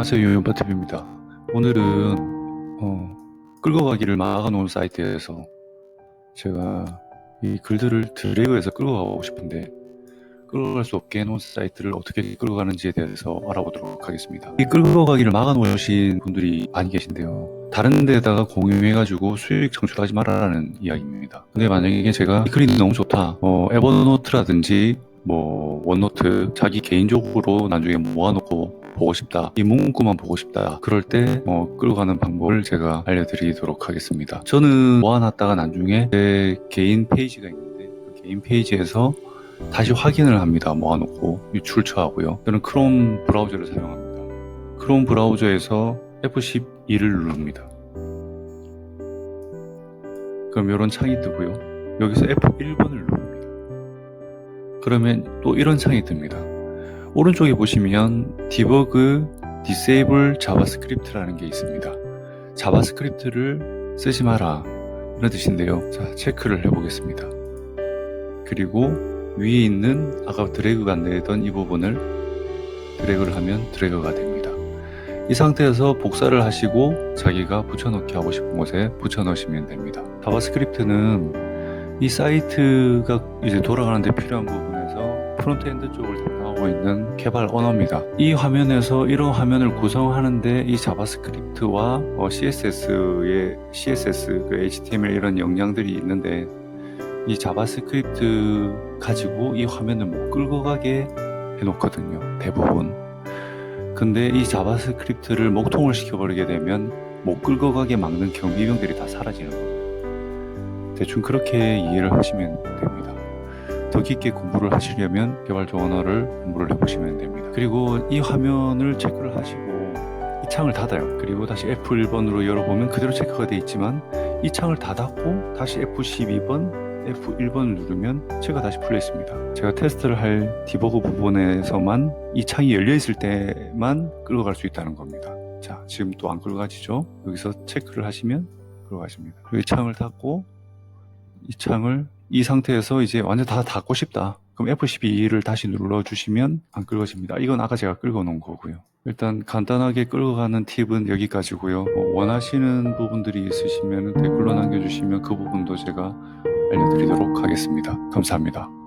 안녕하세요 유연바TV입니다. 오늘은 어, 끌고 가기를 막아놓은 사이트에서 제가 이 글들을 드래그해서 끌고 가고 싶은데 끌고 갈 수 없게 해놓은 사이트를 어떻게 끌고 가는지에 대해서 알아보도록 하겠습니다. 이 끌고 가기를 막아놓으신 분들이 많이 계신데요. 다른 데다가 공유해가지고 수익 창출하지 말아라는 이야기입니다. 근데 만약에 제가 이 글이 너무 좋다. 어, 에버노트라든지 뭐 원노트 자기 개인적으로 나중에 모아놓고 보고 싶다. 이 문구만 보고 싶다. 그럴 때 어, 끌고 가는 방법을 제가 알려드리도록 하겠습니다. 저는 모아놨다가 나중에 제 개인 페이지가 있는데 그 개인 페이지에서 다시 확인을 합니다. 모아놓고 유출처하고요. 저는 크롬 브라우저를 사용합니다. 크롬 브라우저에서 F12를 누릅니다. 그럼 이런 창이 뜨고요. 여기서 F1번을 누릅니다. 그러면 또 이런 창이 뜹니다. 오른쪽에 보시면 디버그 디세이블 자바스크립트라는 게 있습니다. 자바스크립트를 쓰지 마라 이런 뜻인데요. 자 체크를 해보겠습니다. 그리고 위에 있는 아까 드래그가 안 되던 이 부분을 드래그를 하면 드래그가 됩니다. 이 상태에서 복사를 하시고 자기가 붙여넣기 하고 싶은 곳에 붙여넣으시면 됩니다. 자바스크립트는 이 사이트가 이제 돌아가는데 필요한 부분에서 프론트엔드 쪽을 담당하고 있는 개발 언어입니다. 이 화면에서 이런 화면을 구성하는데 이 자바스크립트와 어, CSS의 CSS, 그 HTML 이런 역량들이 있는데 이 자바스크립트 가지고 이 화면을 못 끌고 가게 해놓거든요. 대부분. 근데 이 자바스크립트를 목통을 시켜버리게 되면 못 끌고 가게 막는 경비병들이 다 사라지는 겁니다. 대충 그렇게 이해를 하시면 됩니다. 더 깊게 공부를 하시려면 개발적 언어를 공부를 해보시면 됩니다. 그리고 이 화면을 체크를 하시고 이 창을 닫아요. 그리고 다시 F1번으로 열어보면 그대로 체크가 되어 있지만 이 창을 닫았고 다시 F12번, F1번을 누르면 체크가 다시 풀려 있습니다. 제가 테스트를 할 디버그 부분에서만 이 창이 열려 있을 때만 끌고 갈수 있다는 겁니다. 자, 지금 또 안 끌고 가지죠? 여기서 체크를 하시면 끌고 가십니다. 그리고 이 창을 닫고 이 창을 이 상태에서 이제 완전 다 닫고 싶다. 그럼 F12를 다시 눌러주시면 안 끌어집니다. 이건 아까 제가 끌어 놓은 거고요. 일단 간단하게 끌고 가는 팁은 여기까지고요. 뭐 원하시는 부분들이 있으시면 댓글로 남겨주시면 그 부분도 제가 알려드리도록 하겠습니다. 감사합니다.